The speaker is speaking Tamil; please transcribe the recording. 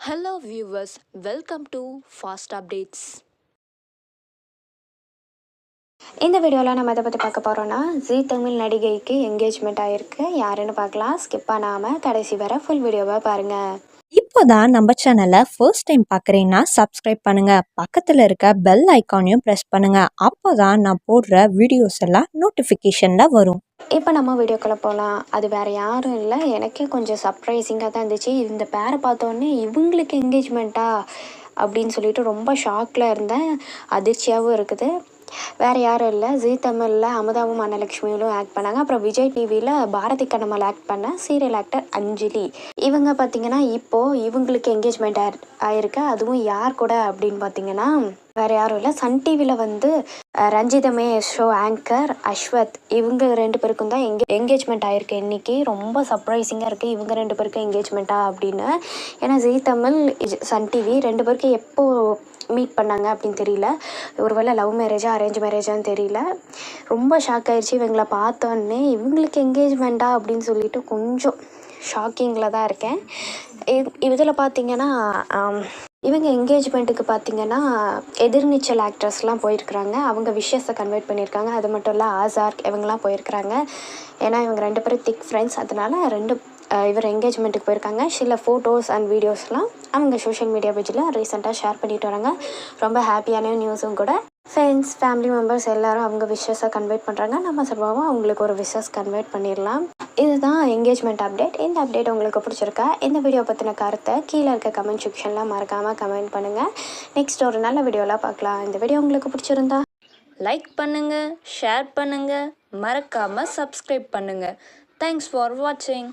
Hello viewers welcome to fast updates இந்த வீடியோவில் நம்ம இதை பற்றி பார்க்க போகிறோன்னா ஜீ தமிழ் நடிகைக்கு என்கேஜ்மெண்ட் ஆகிருக்கு யாருன்னு பார்க்கலாம். ஸ்கிப் பண்ணாமல் கடைசி வர ஃபுல் வீடியோவை பாருங்கள் இப்போதான் நம்ம சேனலை ஃபர்ஸ்ட் டைம் பார்க்குறீங்கன்னா சப்ஸ்கிரைப் பண்ணுங்க. பக்கத்தில் இருக்க பெல் ஐக்கானையும் ப்ரெஸ் பண்ணுங்கள் அப்போ தான் நான் போடுற வீடியோஸ் எல்லாம் நோட்டிஃபிகேஷனில் வரும். இப்போ நம்ம வீடியோக்குள்ளே போகலாம் அது வேறு யாரும் இல்லை. எனக்கே கொஞ்சம் சர்ப்ரைசிங்காக தான் இருந்துச்சு. இந்த பேரை பார்த்தோன்னே இவங்களுக்கு என்கேஜ்மெண்ட்டா அப்படின்னு சொல்லிட்டு ரொம்ப ஷாக்கில் இருந்தேன். அதிர்ச்சியாகவும் இருக்குது. வேறு யாரும் இல்லை. ஜீ தமிழில் அமுதாவும் அன்னலக்ஷ்மியிலும் ஆக்ட் பண்ணாங்க. அப்புறம் விஜய் டிவியில் பாரதி கண்ணம்மாள் ஆக்ட் பண்ண சீரியல் ஆக்டர் அஞ்சலி. இவங்க பார்த்தீங்கன்னா இப்போது இவங்களுக்கு என்கேஜ்மெண்ட் ஆயிருக்கு. அதுவும் யார் கூட அப்படின்னு பார்த்தீங்கன்னா வேறு யாரும் இல்லை. சன் டிவியில் வந்து ரஞ்சிதமே ஷோ ஆங்கர் அஸ்வத் இவங்க ரெண்டு பேருக்கும் தான் எங்கே என்கேஜ்மெண்ட் ஆகிருக்கு இன்றைக்கி ரொம்ப சர்ப்ரைசிங்காக இருக்குது இவங்க ரெண்டு பேருக்கும் என்கேஜ்மெண்ட்டா அப்படின்னு. ஏன்னா ஜீ தமிழ் சன் டிவி ரெண்டு பேருக்கும் எப்போ மீட் பண்ணாங்க அப்படின்னு தெரியல. ஒருவேளை லவ் மேரேஜாக அரேஞ்ச் மேரேஜான்னு தெரியல. ரொம்ப ஷாக் ஆயிடுச்சு இவங்களை பார்த்தோன்னே இவங்களுக்கு என்கேஜ்மெண்ட்டா அப்படின்னு சொல்லிட்டு கொஞ்சம் ஷாக்கிங்கில் தான் இருக்கேன். இதில் பார்த்தீங்கன்னா இவங்க என்கேஜ்மெண்ட்டுக்கு பார்த்தீங்கன்னா எதிர்நீச்சல் ஆக்ட்ரஸ்லாம் போயிருக்கிறாங்க. அவங்க விஷயத்தை கன்வெர்ட் பண்ணியிருக்காங்க. அது மட்டும் இல்லை ஆசார்க் இவங்கெல்லாம் போயிருக்கிறாங்க. ஏன்னா இவங்க ரெண்டு பேரும் திக் ஃப்ரெண்ட்ஸ் அதனால ரெண்டு இவர் என்கேஜ்மெண்ட்டுக்கு போயிருக்காங்க. சில ஃபோட்டோஸ் அண்ட் வீடியோஸ்லாம் அவங்க சோஷியல் மீடியா பேஜில் ரீசெண்டாக ஷேர் பண்ணிட்டு வராங்க. ரொம்ப ஹாப்பியான நியூஸும் கூட. ஃப்ரெண்ட்ஸ் ஃபேமிலி மெம்பர்ஸ் எல்லாரும் அவங்க விஷஸை கன்வெர்ட் பண்ணுறாங்க நம்ம சார்பாகவும் அவங்களுக்கு ஒரு விஷஸ் கன்வெர்ட் பண்ணிடலாம் இதுதான் என்கேஜ்மெண்ட் அப்டேட் இந்த அப்டேட் உங்களுக்கு பிடிச்சிருக்கா? இந்த வீடியோ பற்றின கருத்தை கீழே இருக்க கமெண்ட் செக்ஷனில் மறக்காமல் கமெண்ட் பண்ணுங்கள் நெக்ஸ்ட் ஒரு நல்ல வீடியோலாம் பார்க்கலாம். இந்த வீடியோ உங்களுக்கு பிடிச்சிருந்தா லைக் பண்ணுங்கள் ஷேர் பண்ணுங்கள் மறக்காமல் சப்ஸ்கிரைப் பண்ணுங்கள் தேங்க்ஸ் ஃபார் வாட்சிங்